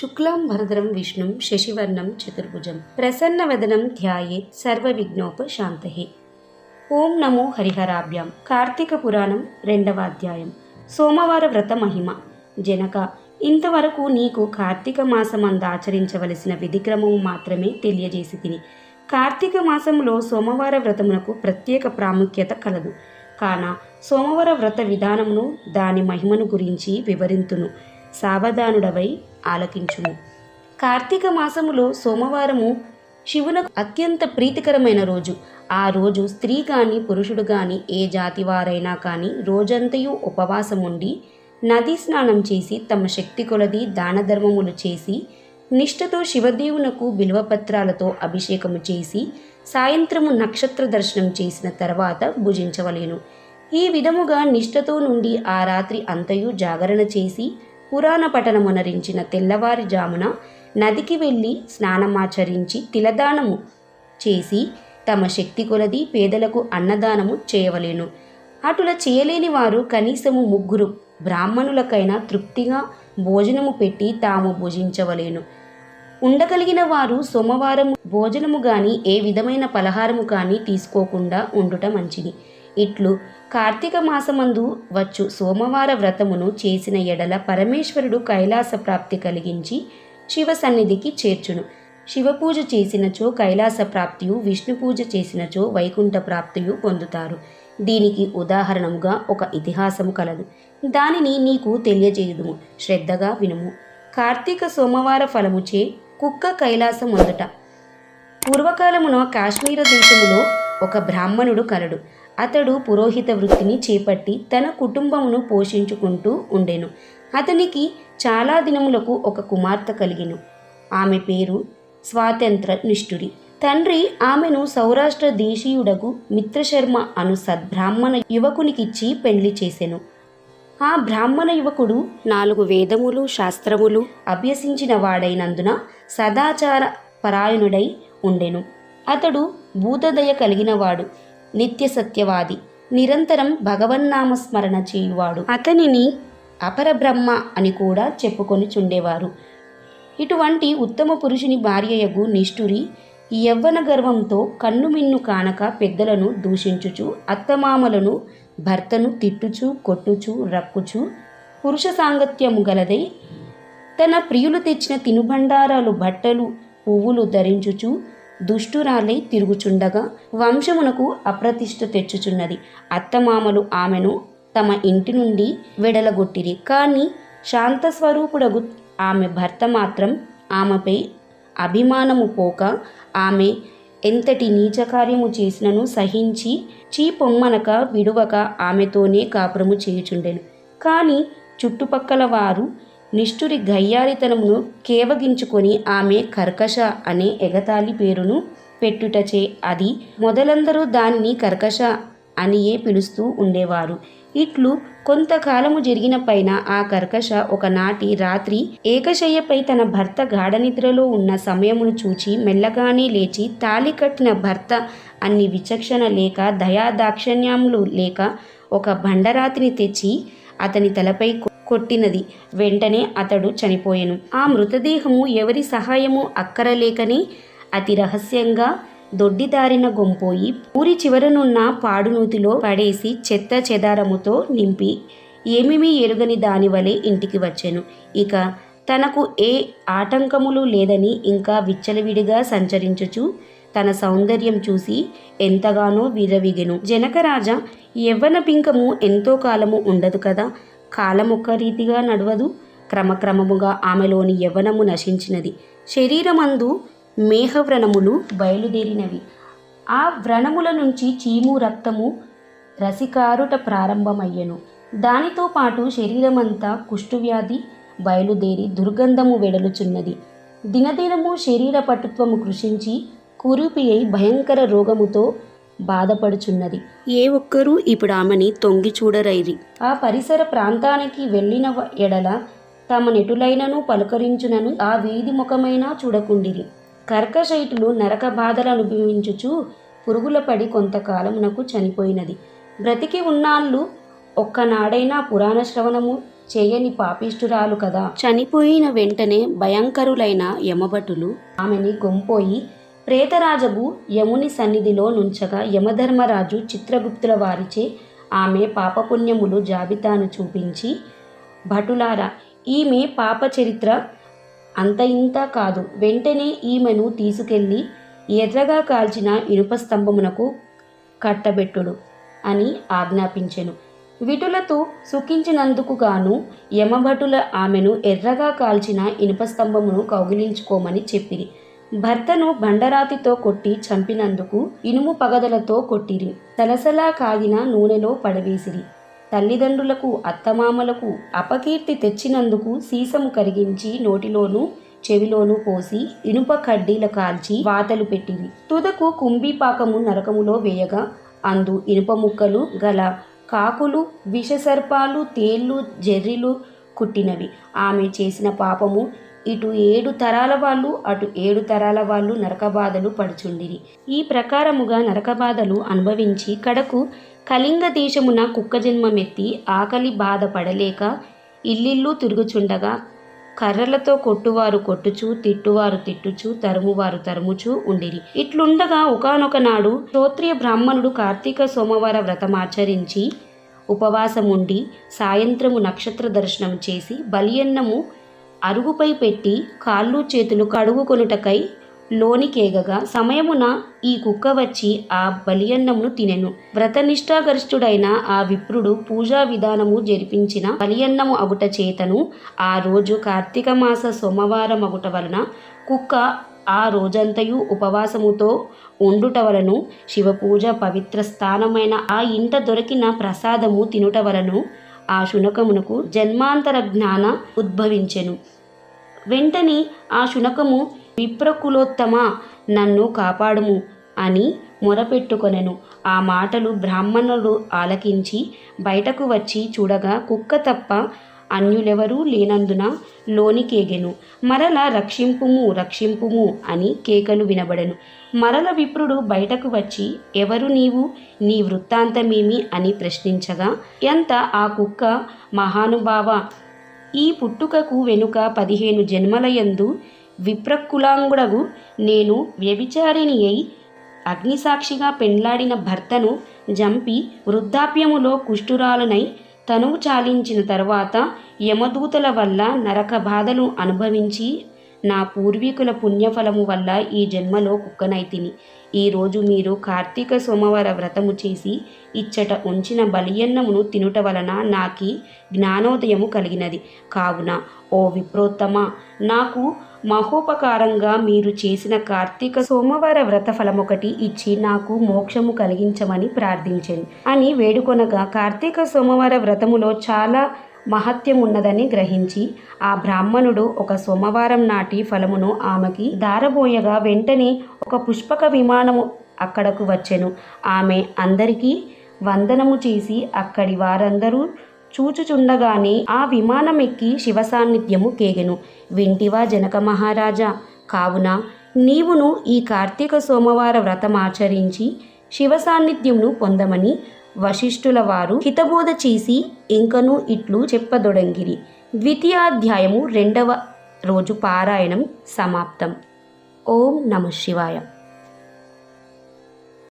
శుక్లాం భరద్రం విష్ణుం శశివర్ణం చతుర్భుజం. ప్రసన్నవదనం విఘ్నోప సర్వవిఘ్నోపశాంతయే ఓం నమో హరిహరాభ్యాం. కార్తీక పురాణం రెండవ అధ్యాయం. సోమవార వ్రత మహిమ. జనక ఇంతవరకు నీకు కార్తీక మాసమందు ఆచరించవలసిన విధిక్రమము మాత్రమే తెలియజేసి తిని కార్తీక మాసంలో సోమవార వ్రతమునకు ప్రత్యేక ప్రాముఖ్యత కలదు. కాన సోమవార వ్రత విధానమును దాని మహిమను గురించి వివరింతును. సావధానుడవై ఆలకించుము కార్తీక మాసములో సోమవారము శివునకు అత్యంత ప్రీతికరమైన రోజు. ఆ రోజు స్త్రీ కానీ పురుషుడు కానీ ఏ జాతి వారైనా కానీ రోజంతయు ఉపవాసం ఉండి నదీ స్నానం చేసి తమ శక్తి కొలది దాన ధర్మములు చేసి నిష్ఠతో శివదేవునకు బిల్వపత్రాలతో అభిషేకము చేసి సాయంత్రము నక్షత్ర దర్శనం చేసిన తర్వాత భుజించవలేను. ఈ విధముగా నిష్ఠతో నుండి ఆ రాత్రి అంతయు జాగరణ చేసి పురాణ పఠనమునరించిన తెల్లవారుజామున నదికి వెళ్ళి స్నానమాచరించి తిలదానము చేసి తమ శక్తి కొలది పేదలకు అన్నదానము చేయవలేను. అటుల చేయలేని వారు కనీసము ముగ్గురు బ్రాహ్మణులకైనా తృప్తిగా భోజనము పెట్టి తాము భుజించవలేను. ఉండగలిగిన వారు సోమవారం భోజనము కానీ ఏ విధమైన పలహారము కానీ తీసుకోకుండా ఉండుట మంచిది. ఇట్లు కార్తీక మాసమందు వచ్చు సోమవార వ్రతమును చేసిన ఎడల పరమేశ్వరుడు కైలాస ప్రాప్తి కలిగించి శివ సన్నిధికి చేర్చును. శివపూజ చేసినచో కైలాస ప్రాప్తియు విష్ణు పూజ చేసినచో వైకుంఠ ప్రాప్తియు పొందుతారు. దీనికి ఉదాహరణముగా ఒక ఇతిహాసము కలదు. దానిని నీకు తెలియజేయుదుము. శ్రద్ధగా వినుము. కార్తీక సోమవార ఫలముచే కుక్క కైలాసం మొదట. పూర్వకాలమున కాశ్మీర దేశములో ఒక బ్రాహ్మణుడు కలడు. అతడు పురోహిత వృత్తిని చేపట్టి తన కుటుంబమును పోషించుకుంటూ ఉండెను. అతనికి చాలా దినములకు ఒక కుమార్తె కలిగిను. ఆమె పేరు స్వాతంత్ర నిష్ఠురి తండ్రి ఆమెను సౌరాష్ట్ర దేశీయుడకు మిత్రశర్మ అను సద్బ్రాహ్మణ యువకునికిచ్చి పెళ్ళి చేసెను. ఆ బ్రాహ్మణ యువకుడు నాలుగు వేదములు శాస్త్రములు అభ్యసించిన వాడైనందున సదాచార పరాయణుడై ఉండెను. అతడు భూతదయ కలిగినవాడు నిత్య సత్యవాది నిరంతరం భగవన్నామ స్మరణ చేయువాడు. అతనిని అపరబ్రహ్మ అని కూడా చెప్పుకొని చుండేవారు ఇటువంటి ఉత్తమ పురుషుని భార్యయగు నిష్ఠురి యవ్వన గర్వంతో కన్నుమిన్ను కానక పెద్దలను దూషించుచు అత్తమామలను భర్తను తిట్టుచు కొట్టుచు రక్కుచు పురుష సాంగత్యము గలదై తన ప్రియులు తెచ్చిన తినుబండారాలు బట్టలు పువ్వులు ధరించుచు దుష్టురాలై తిరుగుచుండగా వంశమునకు అప్రతిష్ట తెచ్చుచున్నది. అత్తమామలు ఆమెను తమ ఇంటి నుండి వెడలగొట్టిరి. కానీ శాంతస్వరూపుడగు ఆమె భర్త మాత్రం ఆమెపై అభిమానము పోక ఆమె ఎంతటి నీచ కార్యము చేసినను సహించి చీపొమ్మనక విడువక ఆమెతోనే కాపురము చేయుచుండెను. కానీ చుట్టుపక్కల వారు నిష్ఠురి గయ్యారితనమును కేవగించుకొని ఆమె కర్కశ అనే ఎగతాళి పేరును పెట్టుటచే అది మొదలందరూ దానిని కర్కశ అనియే పిలుస్తూ ఉండేవారు. ఇట్లు కొంతకాలము జరిగిన పైన ఆ కర్కశ ఒకనాటి రాత్రి ఏకశయ్యపై తన భర్త గాఢనిద్రలో ఉన్న సమయమును చూచి మెల్లగానే లేచి తాలి కట్టిన భర్త అన్ని విచక్షణ లేక దయా దాక్షణ్యములు లేక ఒక బండరాతిని తెచ్చి అతని తలపై కొట్టినది. వెంటనే అతడు చనిపోయెను. ఆ మృతదేహము ఎవరి సహాయము అక్కరలేకని అతి రహస్యంగా దొడ్డిదారిన గొంపోయి ఊరి చివరనున్న పాడునూతిలో పడేసి చెత్త చెదారముతో నింపి ఏమేమీ ఎరుగని దానివలే ఇంటికి వచ్చాను. ఇక తనకు ఏ ఆటంకములు లేదని ఇంకా విచ్చలవిడిగా సంచరించుచు తన సౌందర్యం చూసి ఎంతగానో విరవిగెను జనకరాజ యవ్వన పింకము ఎంతో కాలము ఉండదు కదా? కాలమొక్క రీతిగా నడవదు. క్రమక్రమముగా ఆమెలోని యవ్వనము నశించినది. శరీరమందు మేహవ్రణములు బయలుదేరినవి. ఆ వ్రణముల నుంచి చీము రక్తము రసికారుట ప్రారంభమయ్యను. దానితో పాటు శరీరమంతా కుష్ఠువ్యాధి బయలుదేరి దుర్గంధము వెడలుచున్నది. దినదినము శరీర పటుత్వము కృషించి కురుపి అయి భయంకర రోగముతో బాధపడుచున్నది. ఏ ఒక్కరూ ఇప్పుడు ఆమెని తొంగి చూడరైరి. ఆ పరిసర ప్రాంతానికి వెళ్ళిన ఎడల తమ నెటులైనను పలుకరించునను ఆ వీధి ముఖమైనా చూడకుండిరి. కర్కశైటులు నరక బాధలు అనుభవించుచు పురుగుల పడి కొంతకాలమునకు చనిపోయినది. బ్రతికి ఉన్నాళ్ళు ఒక్కనాడైనా పురాణ శ్రవణము చేయని పాపిష్టురాలు కదా. చనిపోయిన వెంటనే భయంకరులైన యమభటులు ఆమెని గొంపోయి ప్రేతరాజగు యముని సన్నిధిలో నుంచగా యమధర్మరాజు చిత్రగుప్తుల వారిచే ఆమె పాపపుణ్యములు జాబితాను చూపించి భటులారా ఈమె పాప చరిత్ర అంత ఇంత కాదు. వెంటనే ఈమెను తీసుకెళ్ళి ఎర్రగా కాల్చిన ఇనుప స్తంభమునకు కట్టబెట్టుడు అని ఆజ్ఞాపించెను. విటులతో సుఖించినందుకు గాను యమభటుల ఆమెను ఎర్రగా కాల్చిన ఇనుప స్తంభమును కౌగిలించుకోమని చెప్పిరి. భర్తను బండరాతితో కొట్టి చంపినందుకు ఇనుము పగదలతో కొట్టిరి. సలసలా కాగిన నూనెలో పడవేసిరి. తల్లిదండ్రులకు అత్తమామలకు అపకీర్తి తెచ్చినందుకు సీసము కరిగించి నోటిలోనూ చెవిలోనూ పోసి ఇనుప కడ్డీల కాల్చి వాతలు పెట్టిరి. తుదకు కుంభీపాకము నరకములో వేయగా అందు ఇనుప ముక్కలు గల కాకులు విషసర్పాలు తేళ్ళు జెర్రిలు కుట్టినవి. ఆమె చేసిన పాపము ఇటు ఏడు తరాల వాళ్ళు అటు ఏడు తరాల వాళ్ళు నరకబాధలు పడుచుండిరి. ఈ ప్రకారముగా నరకబాధలు అనుభవించి కడకు కళింగ దేశమున కుక్క జన్మమెత్తి ఆకలి బాధ పడలేక ఇల్లిల్లు తిరుగుచుండగా కర్రలతో కొట్టువారు కొట్టుచు తిట్టువారు తిట్టుచు తరుమువారు తరుముచు ఉండిరి. ఇట్లుండగా ఒకనొక నాడు శ్రోత్రియ బ్రాహ్మణుడు కార్తీక సోమవార వ్రతమాచరించి ఉపవాసముండి సాయంత్రము నక్షత్ర దర్శనం చేసి బలియన్నము అరుగుపై పెట్టి కాళ్ళు చేతులు కడుగుకొనుటకై లోనికేగగా సమయమున ఈ కుక్క వచ్చి ఆ బలియన్నమును తినెను. వ్రతనిష్టాగరిష్ఠుడైన ఆ విప్రుడు పూజా విధానము జరిపించిన బలియన్నము అగుట చేతను ఆ రోజు కార్తీక మాస సోమవారం అగుట వలన కుక్క ఆ రోజంతయు ఉపవాసముతో ఉండుట వలను శివపూజ పవిత్ర స్థానమైన ఆ ఇంట దొరికిన ప్రసాదము తినుట వలను ఆ శునకమునకు జన్మాంతర జ్ఞాన ఉద్భవించెను. వెంటనే ఆ శునకము విప్రకులోత్తమ నన్ను కాపాడుము అని మొరపెట్టుకొనెను. ఆ మాటలు బ్రాహ్మణుడు ఆలకించి బయటకు వచ్చి చూడగా కుక్క తప్ప అన్యులెవరూ లేనందున లోనికేగెను. మరల రక్షింపుము రక్షింపుము అని కేకలు వినబడెను. మరల విప్రుడు బయటకు వచ్చి ఎవరు నీవు? నీ వృత్తాంతమేమి? అని ప్రశ్నించగా ఎంత ఆ కుక్క మహానుభావ? ఈ పుట్టుకకు వెనుక పదిహేను జన్మలయందు విప్రకులాంగుడగు నేను వ్యభిచారిణి అయి అగ్నిసాక్షిగా పెండ్లాడిన భర్తను జంపి వృద్ధాప్యములో కుష్ఠురాలనై తనువు చాలించిన తర్వాత యమదూతల వల్ల నరక బాధలు అనుభవించి నా పూర్వీకుల పుణ్యఫలము వల్ల ఈ జన్మలో కుక్కనైతిని ఈరోజు మీరు కార్తీక సోమవార వ్రతము చేసి ఇచ్చట ఉంచిన బలియన్నమును తినుట వలన నాకి జ్ఞానోదయము కలిగినది. కావున ఓ విప్రోత్తమ నాకు మహోపకారంగా మీరు చేసిన కార్తీక సోమవార వ్రత ఫలమొకటి ఇచ్చి నాకు మోక్షము కలిగించమని ప్రార్థించాను. అని వేడుకొనగా కార్తీక సోమవార వ్రతములో చాలా మహత్యం ఉన్నదని గ్రహించి ఆ బ్రాహ్మణుడు ఒక సోమవారం నాటి ఫలమును ఆమెకి దారబోయగా వెంటనే ఒక పుష్పక విమానము అక్కడకు వచ్చెను. ఆమె అందరికీ వందనము చేసి అక్కడి వారందరూ చూచుచుండగానే ఆ విమానం ఎక్కి శివ సాన్నిధ్యము కేగెను. వింటివా జనక మహారాజా! కావున నీవును ఈ కార్తీక సోమవార వ్రతం ఆచరించి శివ సాన్నిధ్యమును పొందమని వశిష్ఠుల వారు హితబోధ చేసి ఇంకను ఇట్లు చెప్పదొడంగిరి. ద్వితీయాధ్యాయము రెండవ రోజు పారాయణం సమాప్తం. ఓం నమ శివాయ.